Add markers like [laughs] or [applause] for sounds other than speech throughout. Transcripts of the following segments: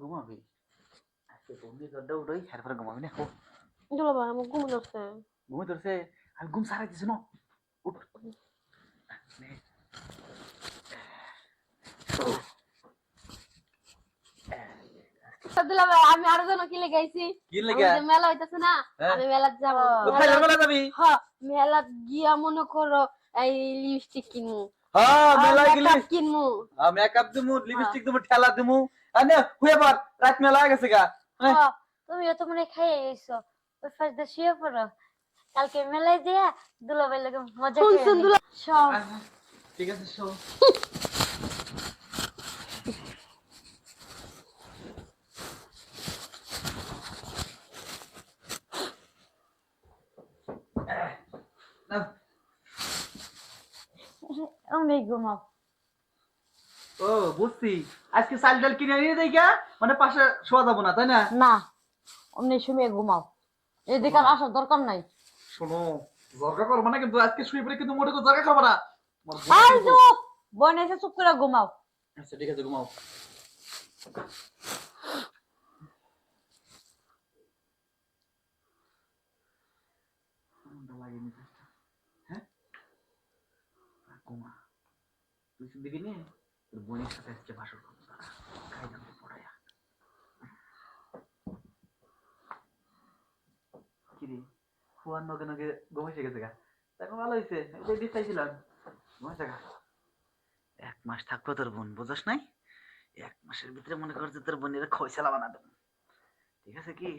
ঘুমাবি? আজকে বন্ধু দরজা উঠোই এরপরে ঘুমাবি না? দুলা ভাই আমার ঘুম ধরছে ঘুমে ধরছে আমি ঘুম সারাই দিছি না? উঠ। দুলা ভাই আমি আরও জন কি লেগাইছি কি লাগে মেলা হইতাছে না হ্যাঁ। আমি মেলা যাব। যাবি হ্যাঁ মেলা গিয়া মনে করো এই লিপস্টিক কিনমু। হ্যাঁ মেলা আর গেলি কিনমু। মেকআপ দিমু লিপস্টিক দিমু ঠেলা দিমু। আনে হুয়ে পার রাত মেলা গেছে গা। হ্যাঁ। হ্যাঁ, তুমিও তো মনে হয় খাইয়ে গেছো ওই ফার্স্ট দিয়ে শুয়ে পড়ো। কালকে মেলায় যেয়া দুলাভাই লোকে মজা করে শুনছুন দুলা সব ঠিক আছে শো [laughs] নাও। [laughs] ঘুমাও ও বুঝছি। আজকে চাল ডাল কিনে নিয়ে গা মানে পাশে শোয়া যাব না তাই না? না অমনি শুয়ে ঘুমাও। এদিকে আর আসার দরকার নাই। শোনো জর্গা করব না কিন্তু আজকে শুয়ে পড়ে কিন্তু মোটে করে জর্গা খাব না। আর চুপ! বোন এসে চুপ করে ঘুমাও। আচ্ছা ঠিক আছে ঘুমাও। লাগেনি। ঘুমা তুই দিকে তোর বোনের সাথে বাসর কিরে নগে নগে ঘুমাইছে গেছে গা দেখো ভালো হয়েছে এটাই চাইছিলাম। ঘুমাইছে গা এক মাস থাকব তোর বোন, বুঝস নাই? এক মাসের ভিতরে মনে কর যে তোর বোনের খয়সালা বানা ঠিক আছে কি?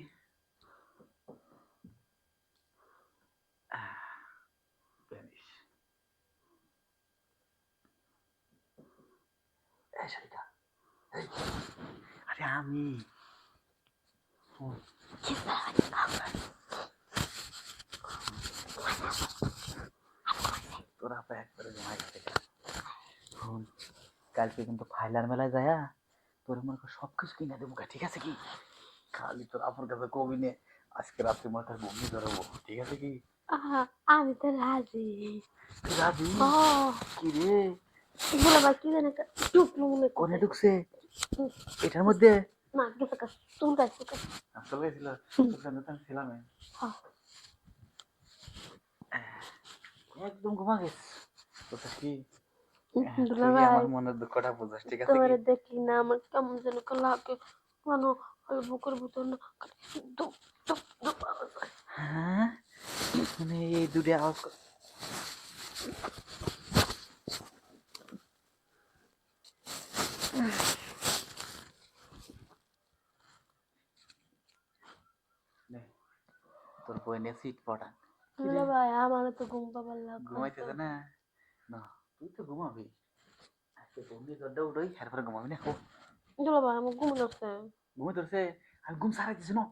এই শাড়িটা আরে আমি তোরা প্যাক করে জমা শোন কালকে কিন্তু ফাইলার মেলায় যায় তোর মনে কর সব কিছু কিনে দেবো ঠিক আছে কি খালি তোর আপুর কাছে কবি নে আজকে রাত্রে মনে কর বমি ধরবো ঠিক আছে কি আহা, আমি তো রাজি রাজি ও কি রে দুলা ভাই কি জানি একটা মনে করে কোনে ঢুকছে এটার মধ্যে না গেছে কাজ চুল গাছ চুল আসলে ছিল আমি ছিলাম হ্যাঁ। একদম ঘুমা গেছে তোর কি আমার মনের দুঃখটা বুঝাস ঠিক আছে তোমার দেখি না আমার কেমন যেন লাগে মানে ওই বুকের ভিতর না দুপ দুপ দুপ হ্যাঁ মানে এই দুটো আওয়াজ কর- নে, তোর বইনে সিট পড়া। ভাই আমার তো ঘুম পাবার লাগে ঘুমাইতেছে না? না তুই তো ঘুমাবি। আজকে বন্ধু দরজা উঠোই এরপরে ঘুমাবি না। দুলা ভাই আমার ঘুম ধরছে। ঘুমে ধরছে আমি ঘুম সারাই দিছি না।